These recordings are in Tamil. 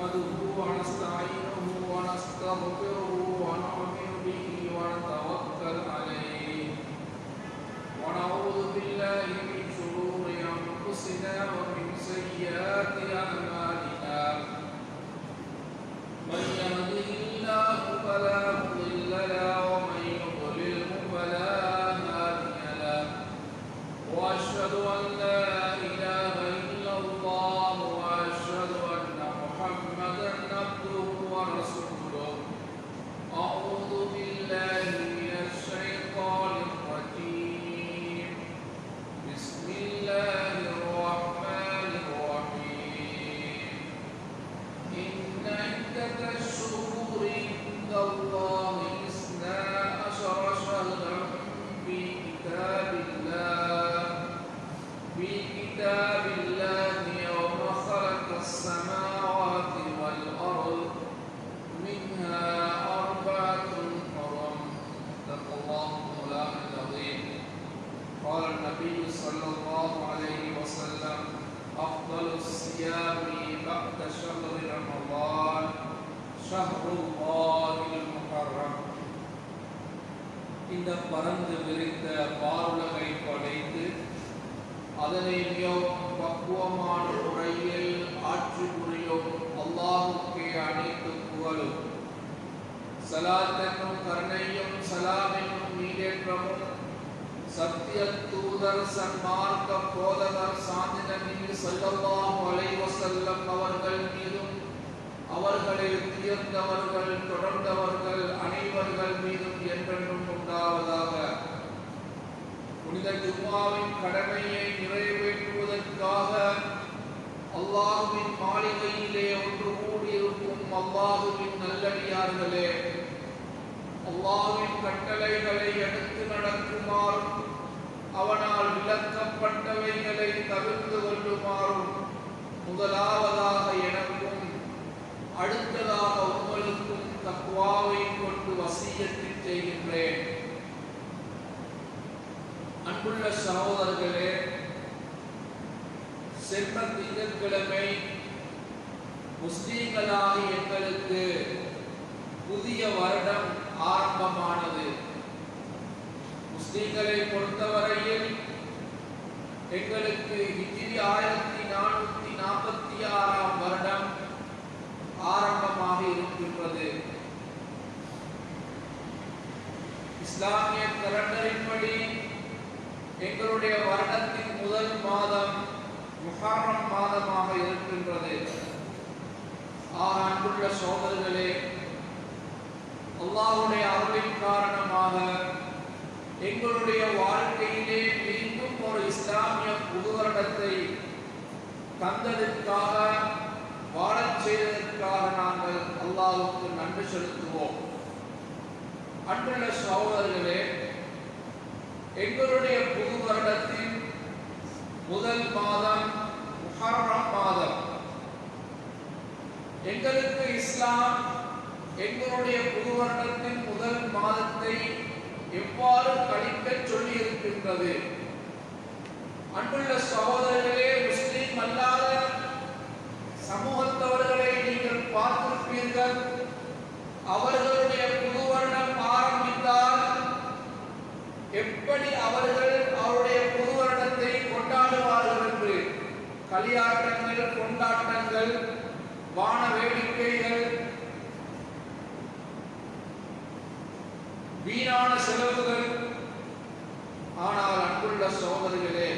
نحمده ونستعينه ونستغفره நீரேற்றமும் சத்திய தூதர் சன்மார்க்க போதகர் சாந்தி மீது ஸல்லல்லாஹு அலைஹி வஸல்லம் அவர்கள் மீதும் அவர்களில் உயர்ந்தவர்கள் தொடர்ந்தவர்கள் அனைவர்கள் மீதும் என்றென்றும் உண்டாவதாக. புனித ஜும்மாவின் கடமையை நிறைவேற்றுவதற்காக அல்லாஹுவின் மாளிகையிலே ஒன்று கூடியிருக்கும் அல்லாஹுவின் நல்லடியார்களே அல்லாஹுவின் கட்டளைகளை எடுத்து முதலாவதாக எனக்கும் அடுத்ததாக உங்களுக்கும் தக்குவாவை கொண்டு வசியத்தில் செய்கின்றேன். அன்புள்ள சகோதரர்களே சென்ற திங்கட்கிழமை முஸ்லீம்களாகி எங்களுக்கு புதிய வருடம் ஆரம்பமானது. முஸ்லீம்களை பொறுத்தவரையில் எங்களுக்கு ஹிஜ்ரி ஆயிரத்தி நானூற்றி நாற்பத்தி ஆறாம் வருடம் ஆரம்பமாக இருக்கின்றது. இஸ்லாமிய கலண்டரின்படி எங்களுடைய வருடத்தின் முதல் மாதம் முஹர்ரம் மாதமாக இருக்கின்றது. ஆக அன்புள்ள சோதர்களே அல்லாஹ்வுடைய அருளின் காரணமாக எங்களுடைய வாழ்க்கையிலே மீண்டும் ஒரு இஸ்லாமிய புது வருடத்தை தந்ததற்காக வாழச் செய்ததற்காக நாங்கள் அல்லாவுக்கு நன்றி செலுத்துவோம். அன்றுள்ள சகோதரர்களே எங்களுடைய புது வருடத்தின் முதல் மாதம் முஹர்ரம் மாதம். எங்களுக்கு இஸ்லாம் எங்களுடைய புது வருடத்தின் முதல் மாதத்தை எவ்வாறு கழிக்க சொல்லி இருக்கின்றது அன்புள்ள சகோதரர்களே முஸ்லிம் அல்லாத சமூகத்தவர்களை நீங்கள் பார்த்திருப்பீர்கள். அவர்களுடைய புது வருடம் ஆரம்பித்தால் எப்படி அவர்கள் அவருடைய புது வருடத்தை கொண்டாடுவார்கள் என்று களியாட்டங்கள் கொண்டாட்டங்கள் வான வேடிக்கைகள் வீணான செலவுகள். ஆனால் அன்புள்ள சோதரிகளே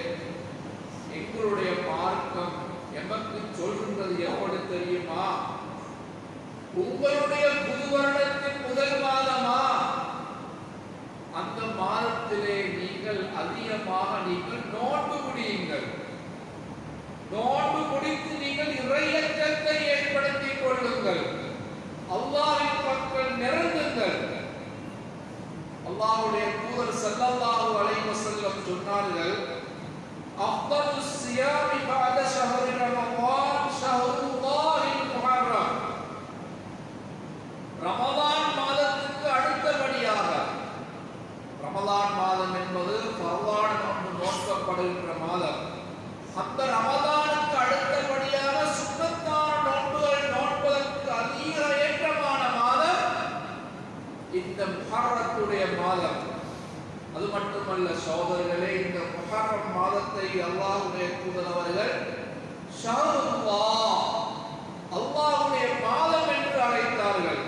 எங்களுடைய மார்க்கம் எமக்கு சொல்கின்றது எவ்வளவு தெரியுமா? உங்களுடைய புது வருடத்தின் முதல் மாதமா? அந்த மாதத்திலே நீங்கள் அதிகமாக நீங்கள் நோன்பு முடியுங்கள். நோன்பு முடித்து நீங்கள் இறையச்சத்தை ஏற்படுத்திக் கொள்ளுங்கள். அல்லாவின் பக்கம் நிரந்துங்கள் அல்லாவுடைய தூதர் ஸல்லல்லாஹு அலைவசல்லம் சொன்னார்கள் أفضل الصيام بعد شهر رمضان شهر الله المحرم. ரமதான் மாதத்துக்கு அடுத்தபடியாக. ரமதான் மாதம் என்பது பரவான கொண்டு நோக்கப்படுகின்ற மாதம். அந்த ரமதானுக்கு அடுத்தபடியாக சுண்ணத்தான நோன்புகள் நோன்பதற்கு அதிக ஏற்றமான மாதம் இந்த முஹர்ரத்துடைய மாதம். அது மட்டுமல்ல சோதரிகளே இந்த முஹர்ரம் மாதத்தை அல்லாஹ்வுடைய தூதர் அவர்கள் ஷஹருல்லாஹ் அல்லாஹ்வுடைய மாதம் என்று அழைத்தார்கள்.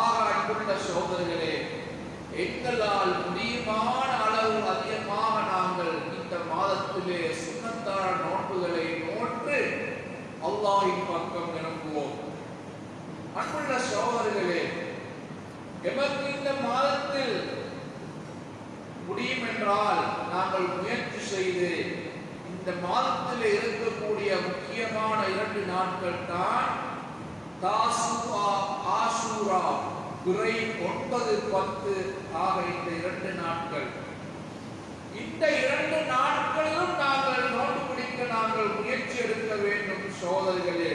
ஆக அன்புள்ள சோதரர்களே எங்களால் முடியுமான அளவு அதிகமாக நாங்கள் இந்த மாதத்திலே சுண்ணத்தான நோன்புகளை நோற்று அல்லாஹின் பக்கம் நிரம்புவோம். அன்புள்ள சோதரர்களே எமக்கு இந்த மாதத்தில் முடியும் என்றால் நாங்கள் முயற்சி செய்து இந்த மாதத்தில் இருக்கக்கூடிய முக்கியமான இரண்டு நாட்கள் தான் தாசுவா ஆசூரா துறை ஒன்பது பத்து ஆக இந்த இரண்டு நாட்கள். இந்த இரண்டு நாட்களிலும் நாங்கள் நோட்டு பிடிக்க நாங்கள் முயற்சி எடுக்க வேண்டும் சோதரிகளே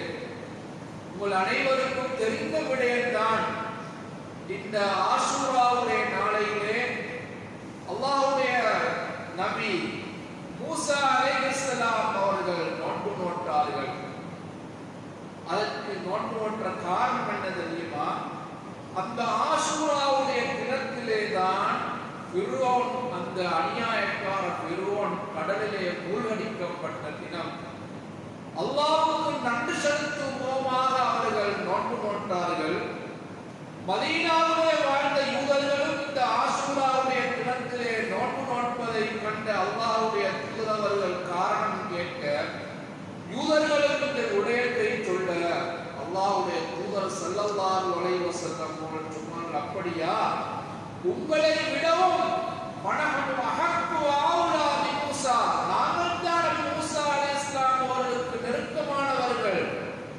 உங்கள் அனைவருக்கும் தெரிந்த விடயம்தான் இந்த ஆசூராவுடைய நாளையிலே அல்லாஹுடைய நபி மூசா அலைஹிஸ்ஸலாம் அவர்கள் நோன்பு நோட்டார்கள் அதற்கு நோன்பு நோற்ற காரணம் என்ன தெரியுமா? அந்த ஆசூராவுடைய தினத்திலே தான் பிரோன் அந்த அநியாயக்கார பிரோன் கடலிலே மூழ்கடிக்கப்பட்ட தினம். அல்லாவுக்கு நன்றி செலுத்தும் மூலமாக அவர்கள் நோன்பு நோட்டார்கள் மதீனாவிலே வாழ்ந்த யூதர்கள் இந்த ஆசூராவுடைய தினத்திலே நோன்பு நோட்பதை கண்ட தூதரவர்கள் காரணம் கேட்க யூதர்களுக்கு இந்த விடயத்தை சொல்ல அல்லாவுடைய தூதர் ஸல்லல்லாஹு வளைவ செல்லம் சொன்னார்கள் அப்படியா? உங்களை விடவும் மனஹனு அகப்பு ஆவுலா மூசா. நாங்கள் தான் அவர்களுக்கு நெருக்கமானவர்கள்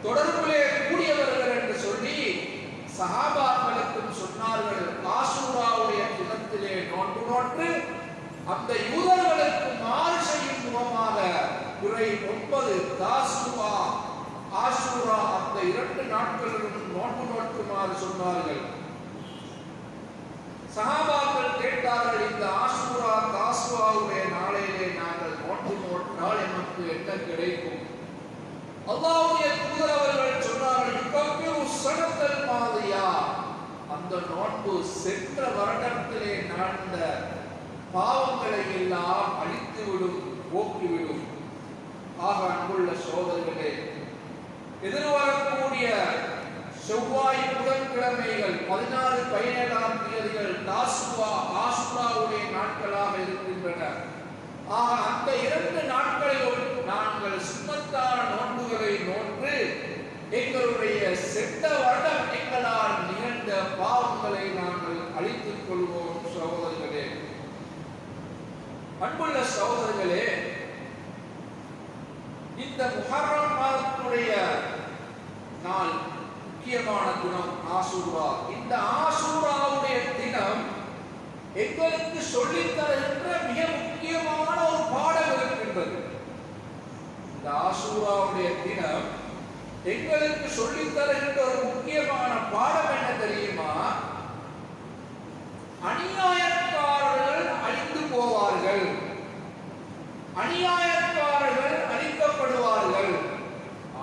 தொடர்பிலே கூடியவர்கள் என்று சொல்லி சஹாபாக்களுக்கும் சொன்னார்கள் ஆசூராவுடைய தினத்திலே நோட்டு நோட்டு அந்த யூதர்களுக்கு மாறு செய்யும் முகமாக குறை ஒன்பது தாசுவா ஆசூரா அந்த இரண்டு நாட்களிலும் நோட்டு நோட்டுமாறு சொன்னார்கள். சகாபாக்கள் கேட்டார்கள் இந்த ஆசூரா தாசுவாவுடைய நாளையிலே நாங்கள் நோட்டு நோட்டால் எமக்கு என்ன கிடைக்கும்? அல்லாவுடைய தூதர் அவர்கள் சொன்னார்கள் யுகப்பிரு சனத்தல் மாதியா. அந்த நோட்டு சென்ற வருடத்திலே நடந்த பாவங்களை எல்லாம் அழித்துவிடும் போக்கிவிடும். ஆக அன்புள்ள சோதர்களே எதிர்வரக்கூடிய செவ்வாய் புதன்கிழமைகள் பதினாறு பதினேழாம் தேதிகள் தாசுவா ஆசுராவுடைய நாட்களாக இருக்கின்றன. ஆக அந்த இரண்டு நாட்களிலும் நாங்கள் சுண்ணத்தான நோன்புகளை நோன்று எங்களுடைய செட்ட வருடம் எங்களால் நிகழ்ந்த பாவங்களை நாங்கள் அழித்துக் கொள்வோம் சகோதரர்களே அன்புள்ள சகோதரர்களே இந்த முஹர்ரம் மாதத்துடைய நாள் முக்கியமான குணம் ஆசூரா. இந்த ஆசூராவுடைய தினம் எங்களுக்கு சொல்லித் தருகின்ற மிக முக்கியமான ஒரு பாடம் இருக்கின்றது. இந்த ஆசூராவுடைய தினம் எங்களுக்கு சொல்லித் தருகின்ற ஒரு முக்கியமான பாடம் என்ன தெரியுமா? அநியாயக்காரர்கள் அழிந்து போவார்கள் அநியாயக்காரர்கள் அழிக்கப்படுவார்கள்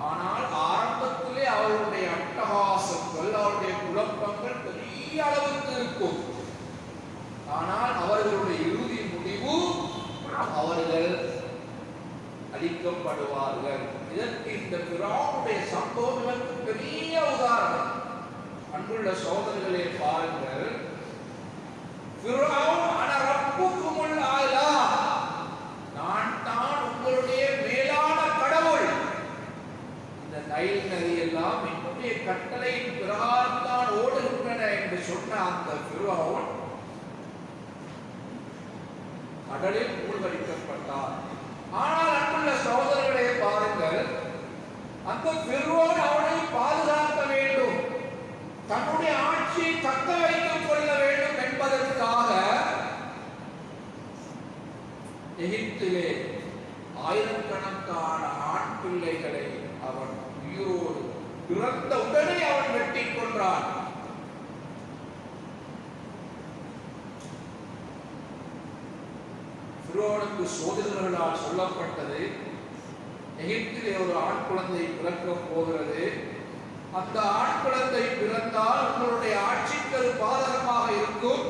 ஆனால் ஆரம்பத்திலே அவருடைய அட்டகாசங்கள் அவருடைய குழப்பங்கள் பெரிய அளவுக்கு இருக்கும் ஆனால் அவர்களுடைய இறுதி முடிவு அவர்கள் அழிக்கப்படுவார்கள் இதற்கு இந்த பிராவுடைய சம்பவம் இதற்கு பெரிய உதாரணம் அன்புள்ள சோதனைகளே பாருங்கள் ஃபிரௌன் அன ரப்புக்குமுல் ஆலா நான் தான் உங்களுடைய மேலான கடவுள் இந்த நைல் நதி எல்லாம் என்னுடைய கட்டளையின் பிரகாரம் தான் ஓடுகின்றன என்று சொன்ன அந்த ஃபிரௌன் கடலில் மூழ்கடிக்கப்பட்டார். ஆனால் அன்புள்ள சகோதரர்களே பாருங்கள் அந்த ஃபிரௌன் அவனை பாதுகாக்க வேண்டும். தன்னுடைய ஆட்சியை தக்க வைத்துக் கொள்ள வேண்டும் என்பதற்காக எகிப்திலே ஆயிரக்கணக்கான ஆண் பிள்ளைகளை அவன் உயிரோடு பிறந்த உடனே அவன் வெட்டிக் கொன்றான். ஃபிரோனுக்கு சோதனைகளால் சொல்லப்பட்டது. எகிப்திலே ஒரு ஆண் குழந்தை பிறக்கப் போகிறது. அந்த ஆண் குழந்தை பிறந்தால் உங்களுடைய ஆட்சிக்கு பாதகமாக இருக்கும்.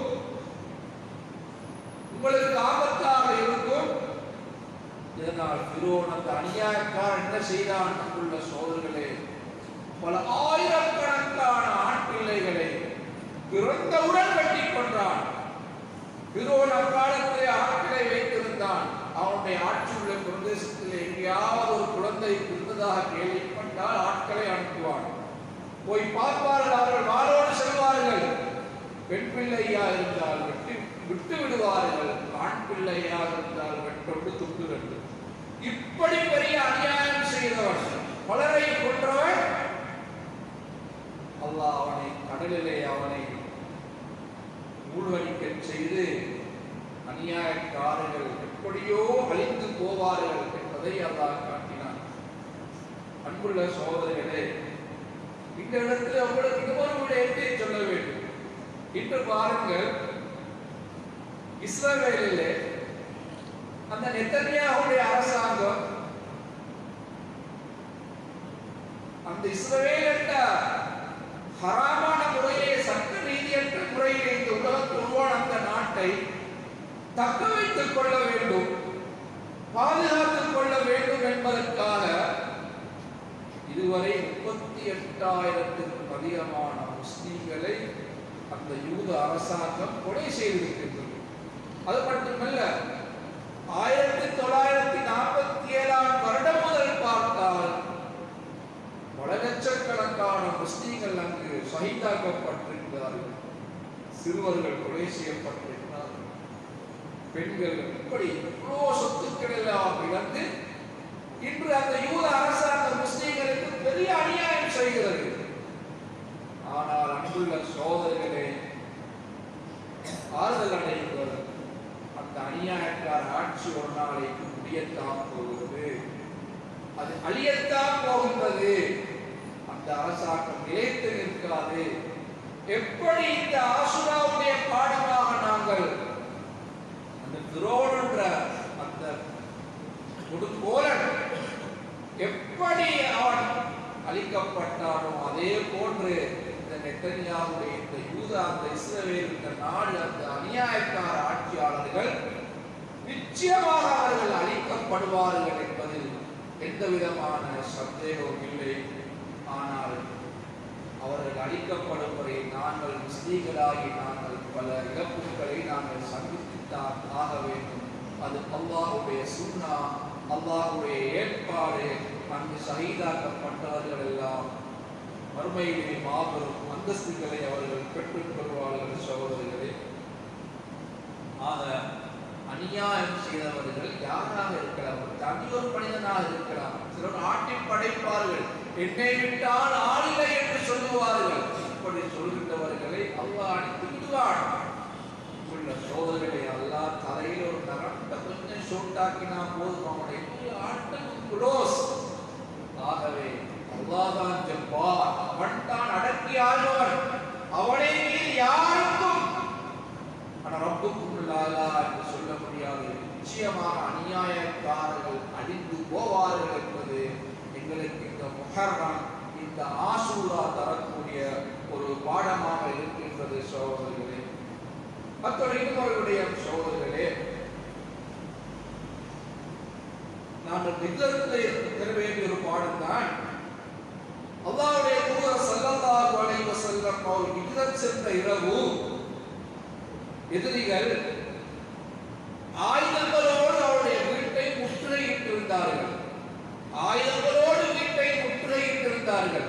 உங்களுக்கு ஆபத்தாக இருக்கும். இதனால் பிரோன் அந்த அநியாயக்காரன் என்ன செய்தான் அங்குள்ள சோதர்களே பல ஆயிரக்கணக்கான ஆண் பிள்ளைகளை பிறந்தவுடன் கட்டி கொண்டான் பிரோன் அக்காலத்திலே ஆட்களை வைத்திருந்தான் அவனுடைய ஆட்சி உள்ள பிரதேசத்தில் எங்கேயாவது ஒரு குழந்தை இருந்ததாக கேள்விப்பட்டால் ஆட்களை அனுப்புவான். போய் பார்ப்பார்கள் அவர்கள் வாரோடு செல்வார்கள். பெண் பிள்ளையா இருந்தால் விட்டு விட்டு விடுவார்கள். ஆண் பிள்ளையா இருந்தால் வெட்டொண்டு துண்டு ரெண்டு. இப்படி பெரிய அநியாயம் செய்தவன் பலரை கொன்றவன். அல்லாஹ் அவனை கடலிலே அவனை மூழ்கடிக்க செய்து அநியாயக்காரர்கள் எப்படியோ அழிந்து போவார்கள் என்பதை அல்லாஹ் காட்டினார் அன்புள்ள சோதனைகளே இந்த இடத்துல உங்களுக்கு இன்னொரு விடயத்தை சொல்ல வேண்டும். இன்று பாருங்கள் இஸ்ரவேலிலே அந்த நெத்தனியாவுடைய அரசாங்கம் அந்த இஸ்ரேல் என்ற ஹராமான தக்க வைத்துக் கொள்ள வேண்டும். பாதுகாத்துக் கொள்ள வேண்டும் என்பதற்காக இதுவரை முப்பத்தி எட்டாயிரத்திற்கும் அதிகமான முஸ்லீம்களை அந்த யூத அரசாங்கம் கொலை செய்திருக்கின்றது அது மட்டுமல்ல ஆயிரத்தி தொள்ளாயிரத்தி நாற்பத்தி ஏழாம் வருடம் முதல் பார்த்தால் பல லட்சக்கணக்கான முஸ்லீம்கள் அங்கு சகிதாக்கப்பட்டிருக்கிறார்கள் சிறுவர்கள் கொலை செய்யப்பட்டிருக்கிறார்கள் பெண்கள் இப்படி இவ்வளோ சொத்துக்கள் அவர் இழந்து இன்று அந்த யூத அரசாங்கம் முஸ்லீம்களுக்கு பெரிய அநியாயம் செய்கிறது. ஆனால் அன்புள்ள சோதரிகளே ஆறுதல் அடைகிறது அந்த அநியாயக்கார ஆட்சி ஒரு நாளைக்கு முடியத்தான் போகிறது. அது அழியத்தான் போகின்றது. அந்த அரசாங்கம் நிலைத்து நிற்காது. எப்படி இந்த ஆசுராவுடைய பாடமாக நாங்கள் துரோணன்ற அந்த கொடுங்கோலன் எப்படி அவன் அழிக்கப்பட்டானோ அதே போன்று இந்த நெத்தனியாவுடைய இந்த யூதா அந்த இஸ்ரவேல் இந்த நாடு அந்த அநியாயக்கார ஆட்சியாளர்கள் நிச்சயமாக அவர்கள் அழிக்கப்படுவார்கள் என்பதில் எந்த விதமான சந்தேகமும் இல்லை. ஆனால் அவர்கள் அழிக்கப்படும் வரை நாங்கள் முஸ்லீம்களாகி நாங்கள் பல இழப்புகளை நாங்கள் தான் ஆக வேண்டும். அது அல்லாஹுடைய சுண்ணா அல்லாஹுடைய ஏற்பாடு. அங்கு சகிதாக்கப்பட்டவர்கள் எல்லாம் மறுமையிலே மாபெரும் அந்தஸ்துகளை அவர்கள் பெற்றுக் கொள்வார்கள் சகோதரிகளே ஆக அநியாயம் செய்தவர்கள் யாராக இருக்கலாம் ஒரு தனியொரு மனிதனாக இருக்கலாம் சிலர் ஆட்டி படைப்பார்கள். என்னை விட்டால் ஆளில்லை என்று சொல்லுவார்கள். இப்படி சொல்கின்றவர்களை அல்லாஹ் அடித்து விடுவான். உள்ள சோதர்களை தலையில் ஒரு நரண்ட கொஞ்சம் சூட்டாக்கினா போதும் அவனுடைய முழு ஆட்டமும் குடோஸ் ஆகவே அல்லாதான் ஜப்பார் அவன் தான் அடக்கி ஆழ்வன் அவனை மீறி யாருக்கும் ஆனா ரப்புக்கும் இல்லாதா என்று சொல்ல முடியாது. நிச்சயமாக அநியாயக்காரர்கள் அழிந்து போவார்கள் என்பது எங்களுக்கு இந்த முகர்ணம் இந்த ஆசூரா தரக்கூடிய ஒரு பாடமாக இருக்கின்றது சகோதரர்களே. அத்தோடு இன்னொருடைய சகோதரர்களே நாங்கள் நிஜத்தில் நிறைவேற்றிய ஒரு பாடம் தான் அல்லாவுடைய தூதர் ஸல்லல்லாஹு அலைஹி வஸல்லம் அவர் நிதர் சென்ற இரவு எதிரிகள் ஆயுதங்களோடு அவருடைய வீட்டை முற்றுகையிட்டிருந்தார்கள். ஆயுதங்களோடு வீட்டை முற்றுகையிட்டிருந்தார்கள்.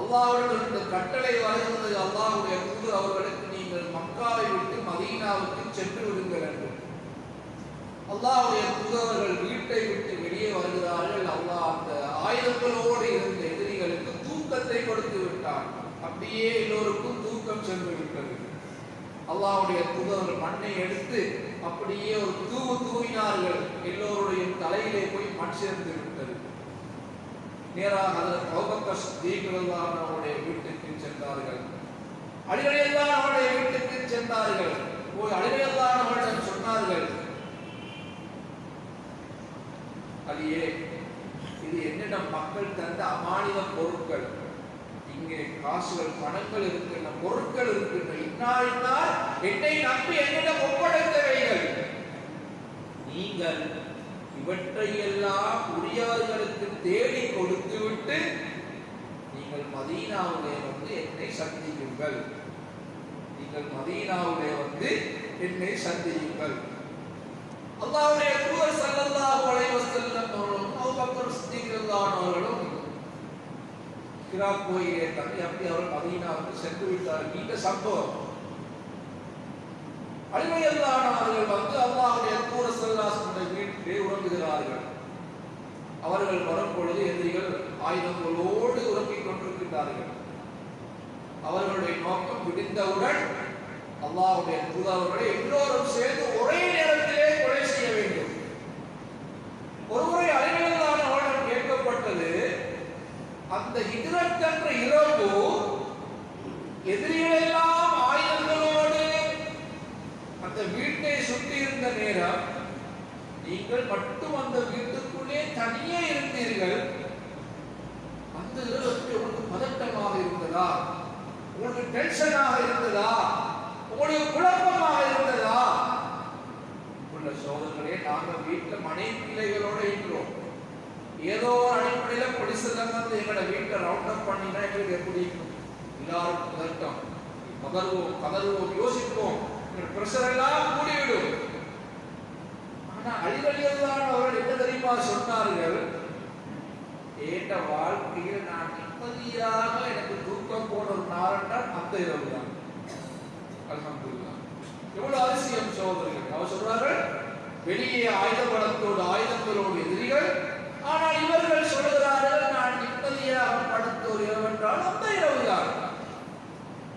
அல்லாவுடன் இந்த கட்டளை வழங்குவது அல்லாவுடைய தூதர் அவர்களுக்கு நீங்கள் மக்காவை விட்டு மதீனாவுக்கு சென்று விடுங்கள் என்று. அல்லாவுடைய புதவர்கள் வீட்டை விட்டு வெளியே வருகிறார்கள். அல்லாஹ் அந்த ஆயுதங்களோடு இருந்த எதிரிகளுக்கு தூக்கத்தை கொடுத்து விட்டான். அப்படியே எல்லோருக்கும் தூக்கம் சென்று விட்டது. அல்லாவுடைய புதவர் மண்ணை எடுத்து அப்படியே ஒரு தூவு தூவினார்கள். எல்லோருடைய தலையிலே போய் மண் சேர்ந்து விட்டது. நேராக அதில் கௌபக்கஸ் தீக்ரல்லான் அவருடைய வீட்டுக்கு சென்றார்கள். அழிவையெல்லாம் அவருடைய வீட்டுக்கு சென்றார்கள் போய் அழிவையெல்லாம் அவரிடம் சொன்னார்கள். அலியே இது என்னிடம் மக்கள் தந்த அமானித பொருட்கள். இங்கே காசுகள் பணங்கள் இருக்கின்ற பொருட்கள் இருக்கின்ற இன்னார் இன்னார் என்னை நம்பி என்னிடம் ஒப்படைத்தவைகள் நீங்கள் இவற்றையெல்லாம் உரியவர்களுக்கு தேடி கொடுத்துவிட்டு நீங்கள் மதீனாவிலே வந்து என்னை சந்தியுங்கள். நீங்கள் மதீனாவிலே வந்து என்னை சந்தியுங்கள். அல்லாவுடைய தூதர் சல்லல்லாஹு அலைஹி வஸல்லம் அவர்களும் அபூபக்கர் சித்திக் ரலியல்லாஹு அவர்களும் கிரா கோயிலே தங்கி அப்படி அவர் மதீனாவுக்கு சென்று விட்டார் இந்த சம்பவம். அடிமையல்லானவர்கள் வந்து அல்லாவுடைய தூர ஸல்லல்லாஹு வீட்டிலே உறங்குகிறார்கள். அவர்கள் வரும் பொழுது எதிரிகள் ஆயுதங்களோடு உறங்கிக் கொண்டிருக்கிறார்கள் அவர்களுடைய நோக்கம் விடிந்தவுடன் அல்லாவுடைய தூதர்களை எல்லோரும் சேர்ந்து ஒரே நேரத்திலே கொலை செய்ய வேண்டும். ஒருமுறை அறிவியலான அவரிடம் கேட்கப்பட்டது அந்த ஹிஜ்ரத் இரவு எதிரிகளெல்லாம் ஆயுதங்களோடு அந்த வீட்டை சுற்றி இருந்த நேரம் நீங்கள் மட்டும் அந்த வீட்டுக்குள்ளே தனியே இருந்தீர்கள். அந்த இரவு உங்களுக்கு பதட்டமாக இருந்ததா? உங்களுக்கு டென்ஷனாக இருந்ததா? உங்களுடைய குழப்பமாக இருந்ததா? உள்ள சோதனைகளே நாங்க வீட்டுல மனைவி பிள்ளைகளோட இருக்கிறோம். ஏதோ ஒரு அடிப்படையில போலீஸ்லாம் வந்து எங்களை வீட்டை ரவுண்ட் அப் பண்ணினா எங்களுக்கு எப்படி எல்லாரும் பதட்டம். பதறுவோம் கதறுவோம் யோசிப்போம். பிரஷர் எல்லாம் கூடிவிடும். ஆனா அழிவழியெல்லாம் அவர்கள் என்ன தெரியுமா சொன்னார்கள்? ஏற்ற வாழ்க்கையில் நான் நிம்மதியாக எனக்கு தூக்கம் போன ஒரு நாளென்றால் அந்த இரவு தான் அல்ஹம்துலில்லாஹ். எவ்வளவு அதிசயம் சகோதரர்கள் அவர் சொல்றார்கள் வெளியே ஆயுத படத்தோடு ஆயுதங்களோடு எதிரிகள் ஆனால் இவர்கள் சொல்லுகிறார்கள் நான் நிம்மதியாக படுத்த ஒரு இரவு என்றால் அந்த இரவு தான்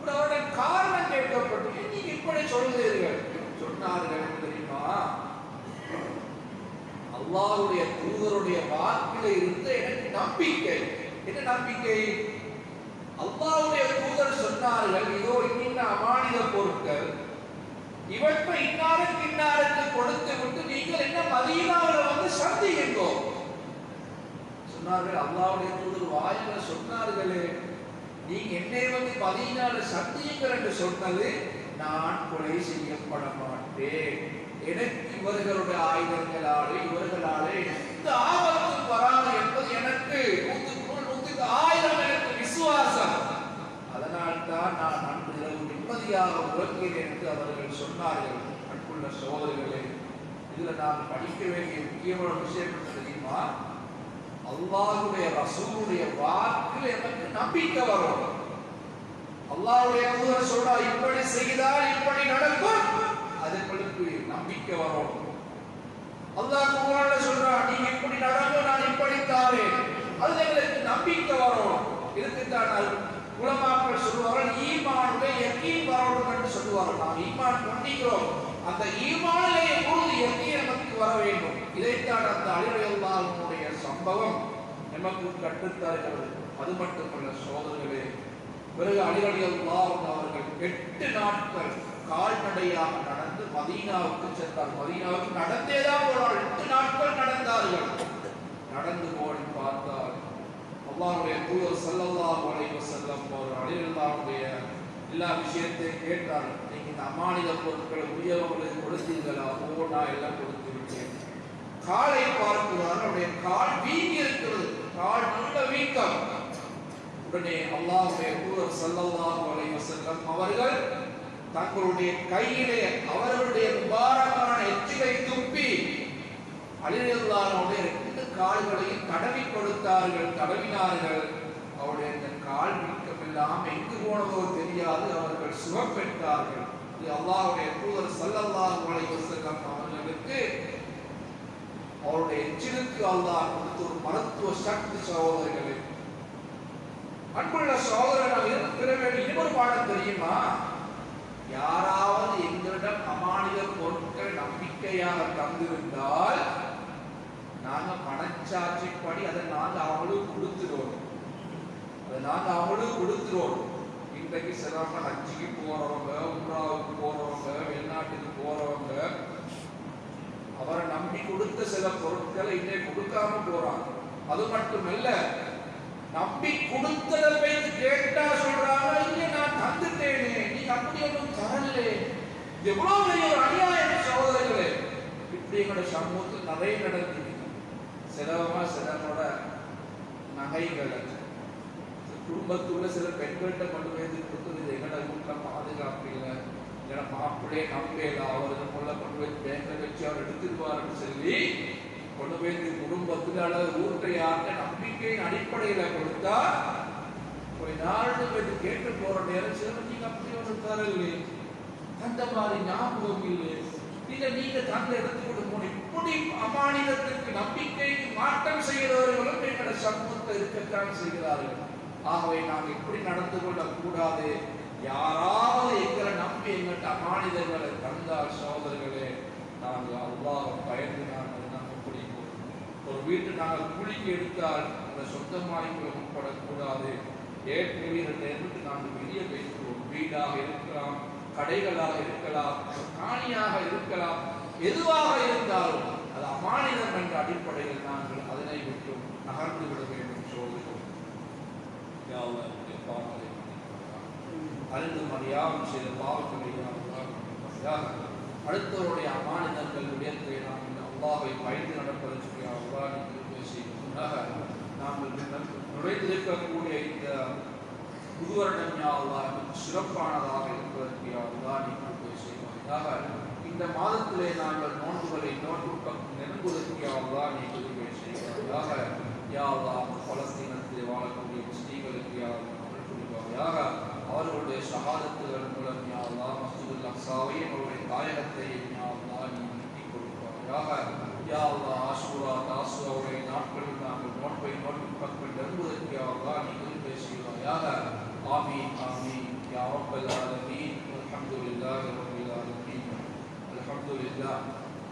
அவருடைய காரணம் கேட்கப்பட்டு நீங்க இப்படி சொல்கிறீர்கள்? சொன்னார்கள் தெரியுமா? அல்லாவுடைய தூதருடைய வாக்கில இருந்து எனக்கு நம்பிக்கை. என்ன நம்பிக்கை? அல்லாவுடைய தூதர் சொன்னார்கள் இது பொருட்கள் இவற்றை இன்னாருக்கு இன்னாருக்கு கொடுத்து விட்டு நீங்கள் என்ன மதீனாவில் வந்து சந்திக்கின்றோம் சொன்னார்கள் அல்லாவுடைய தூதர் வாயில சொன்னார்களே நீங்க என்னை வந்து மதீனால சந்தியுங்கள் என்று சொன்னது நான் கொலை செய்யப்பட மாட்டேன். எனக்கு இவர்களுடைய ஆயுதங்களாலே இவர்களாலே எந்த ஆபத்தும் வராது என்பது எனக்கு நூற்றுக்கு நூற்றுக்கு ஆயிரம் எனக்கு விசுவாசம். அதனால்தான் நான் அன்று நிம்மதியாக உறங்கினேன் என்று அவர்கள் சொன்னார்கள். அன்புள்ள சோதரிகளே இதுல நான் படிக்க வேண்டிய முக்கியமான விஷயம் தெரியுமா? அல்லாஹுடைய ரசூலுடைய வாக்கில் எனக்கு நம்பிக்கை வரும். அல்லாஹுடைய தூதர் சொல்றா இப்படி செய்தால் இப்படி நடக்கும். அதுகளுக்கு உங்களுக்கு நம்பிக்கை வரும். அல்லாஹ் குர்ஆன்ல சொல்றா நீங்க இப்படி நடக்கும் நான் இப்படி தாரேன் அது எங்களுக்கு நம்பிக்கை வரும். அது உலமாக்கள் சொல்லுவார்கள் ஈமானுடைய யக்கீன் வரணும் என்று சொல்லுவார்கள். நாம் ஈமான் பண்ணிக்கிறோம் அந்த ஈமானிலே எப்பொழுது யக்கீன் நமக்கு வர வேண்டும்? இதைத்தான் அந்த அழிவையுடைய சம்பவம் நமக்கு கற்றுத்தருகிறது. அது மட்டுமல்ல சோதர்களே பிறகு அலிரடி அவர்கள் எட்டு நாட்கள் கால்நடையாக நடந்து மதீனாவுக்கு சென்றார். மதீனாவுக்கு நடந்தேதான் போனால் எட்டு நாட்கள் நடந்தார்கள். நடந்து போய் பார்த்தால் அல்லாஹுடைய தூதர் ஸல்லல்லாஹு அலைஹி செல்லம் அவர் அலிரல்லாஹுடைய எல்லா விஷயத்தையும் கேட்டார் நீங்க இந்த அமானித பொருட்களை உயர்வுகளுக்கு கொடுத்தீர்களா? ஓ நான் எல்லாம் கொடுத்து விட்டேன். காலை பார்க்கிறார். அவருடைய கால் வீங்கி இருக்கிறது. கால் நல்ல வீக்கம். உடனே அல்லாஹுடைய தூதர் ஸல்லல்லாஹு அலைஹி செல்லம் அவர்கள் தங்களுடைய கையிலே அவர்களுடைய முபாரக்கான எச்சிலை துப்பி அலிரல்லாஹுடைய இரண்டு கால்களையும் தடவி கொடுத்தார்கள் தடவினார்கள். அவருடைய இந்த கால் வீக்கமெல்லாம் எங்கு போனதோ தெரியாது. அவர்கள் சுகம் பெற்றார்கள் இது அல்லாவுடைய தூதர் ஸல்லல்லாஹு அலைஹி வஸல்லம் அவர்களுக்கு அவருடைய எச்சிலுக்கு அல்லாஹ் கொடுத்த ஒரு மருத்துவ சக்தி சகோதரர்களே. அன்புள்ள சகோதரர்கள் பிற வேண்டிய இன்னொரு பாடம் தெரியுமா? யாராவது எங்களிடம் அமானித பொருட்கள் நம்பிக்கையாக தந்திருந்தால் நாங்க மனச்சாட்சிப்படி அதை நாங்க அவங்களுக்கு கொடுத்துருவோம். அதை நாங்க அவங்களுக்கு கொடுத்துருவோம். இன்றைக்கு சிலவங்க ஹஜ்ஜிக்கு போறவங்க உம்ராவுக்கு போறவங்க வெளிநாட்டுக்கு போறவங்க அவரை நம்பி கொடுத்த சில பொருட்களை இன்னைக்கு கொடுக்காம போறாங்க. அது மட்டுமல்ல நம்பி கொடுத்ததை போய் கேட்டா சொல்றாங்க இல்ல நான் தந்துட்டேனே நீ அப்படி ஒன்றும் தரலே எவ்வளவு பெரிய ஒரு அநியாயம் சகோதரர்களே. இப்படி எங்களோட சமூகத்தில் நிறைய நடக்கு நகைகளை குடும்பத்துள்ள சில பெண்கள்கிட்ட கொண்டு போய் கொடுத்தது இது எங்களோட வீட்டுல பாதுகாப்பு இல்லை? எங்களோட மாப்பிள்ளையே நம்பல அவர் கொள்ள கொண்டு போய் பேங்க வச்சு அவர் எடுத்துருவார்னு சொல்லி கொண்டு போய் இந்த குடும்பத்துல அல்லது யார்கிட்ட நம்பிக்கையின் அடிப்படையில கொடுத்தா ஒரு நாள் போய் கேட்டு போற நேரம் சில நீங்க அப்படி ஒன்று தரவில்லை. அந்த மாதிரி ஞாபகம் இல்லை. இல்லை நீங்க தந்த இடத்துக்கு இப்படி அமானிதத்திற்கு நம்பிக்கைக்கு மாற்றம் செய்கிறவர்களும் எங்களோட சமூகத்தை இருக்கத்தான் செய்கிறார்கள். ஆகவே நாம் இப்படி நடந்து கொள்ளக்கூடாது. யாராவது எங்களை நம்பி எங்கள்கிட்ட அமானிதர்களை தந்தார் சோதர்களே நாங்கள் அல்லாஹ் பயந்து நாங்கள் நாங்கள் பிடிப்போம். ஒரு வீட்டு நாங்கள் குளிக்கு எடுத்தால் அந்த சொந்தமாய் உட்படக்கூடாது ஏற்கனவே இரண்டு நாங்கள் வெளியே வைக்கிறோம் வீடாக இருக்கலாம் கடைகளாக இருக்கலாம் காணியாக இருக்கலாம். எதுவாக இருந்தாலும் அது அமானிதம் என்ற அடிப்படையில் நாங்கள் அதனை விட்டு நகர்ந்து விட வேண்டும் சோதனை யா பாவங்களை மன்னிப்பாயாக. அறிந்தும் செய்த பாவங்களை அடுத்தவருடைய அமானிதங்கள் உயர்த்தை நாம் இந்த அல்லாஹை பயந்து நடப்பதற்கு யா அல்லாஹ் நாங்கள் நுழைந்திருக்கக்கூடிய இந்த புது வருடம் சிறப்பானதாக இருப்பதற்கு யா அல்லாஹ் பேசி இந்த மாதத்திலே நாங்கள் நோன்புகளை நோன்பு நெருங்குவதற்கு யா நீ கிருபை செய்வாயாக யாவதா பலஸ்தீனத்தில் வாழக்கூடிய முஸ்லீம்களுக்கு யா புரிவாயாக. அவர்களுடைய சகாதத்துகள் மூலம் யாவதா மசூதுல் மஸ்ஜிதுல் அவருடைய தாயகத்தையும் யாவதா நீ நீட்டி கொடுப்பாயாக. யாவதா அல்லாஹ் தாசு அவருடைய நாட்களில் நாங்கள் நோன்பை நோன்பு பக்கம் நெருங்குவதற்கு யா நீ கிருபை செய்வாயாக ஆமீன் ஆமீன். யாவப்பல்லாத ரப்பல் ஆலமீன். அல்ஹம்துலில்லாஹி الحمد لله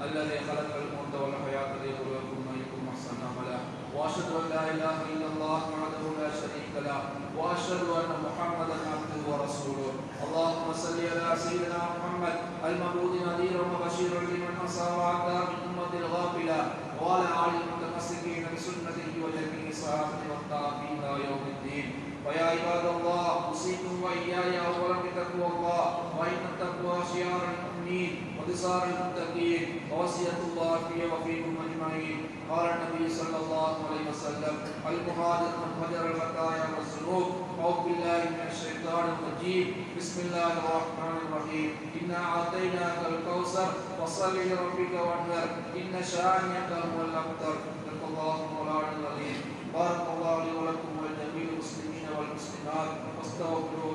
الذي خلق الموت والحياة ليبلوكم أيكم أحسن عملا. وأشهد أن لا إله إلا الله وحده لا شريك له. وأشهد أن محمدا عبده ورسوله. اللهم صل على سيدنا محمد المبعوث نذيرا وبشيرا لمن أصاب وعدا من أمة الغافلة وعلى آله المتمسكين بسنته وجميع صحابته والتابعين يوم الدين. ويا عباد الله أوصيكم وإياي أولا بتقوى الله وإن التقوى شعار المؤمنين. وبصار المتقين. ووصية الله في وفيكم أجمعين. قال النبي صلى الله عليه وسلم المهاجر من هجر الخطايا والذنوب. أعوذ بالله من الشيطان الرجيم. بسم الله الرحمن الرحيم. إنا أعطيناك الكوثر، فصل لربك وانحر إن شانئك هو الأبتر. صدق الله مولانا العظيم. بارك الله لي ولكم ولجميع المسلمين والمسلمات واستغفروا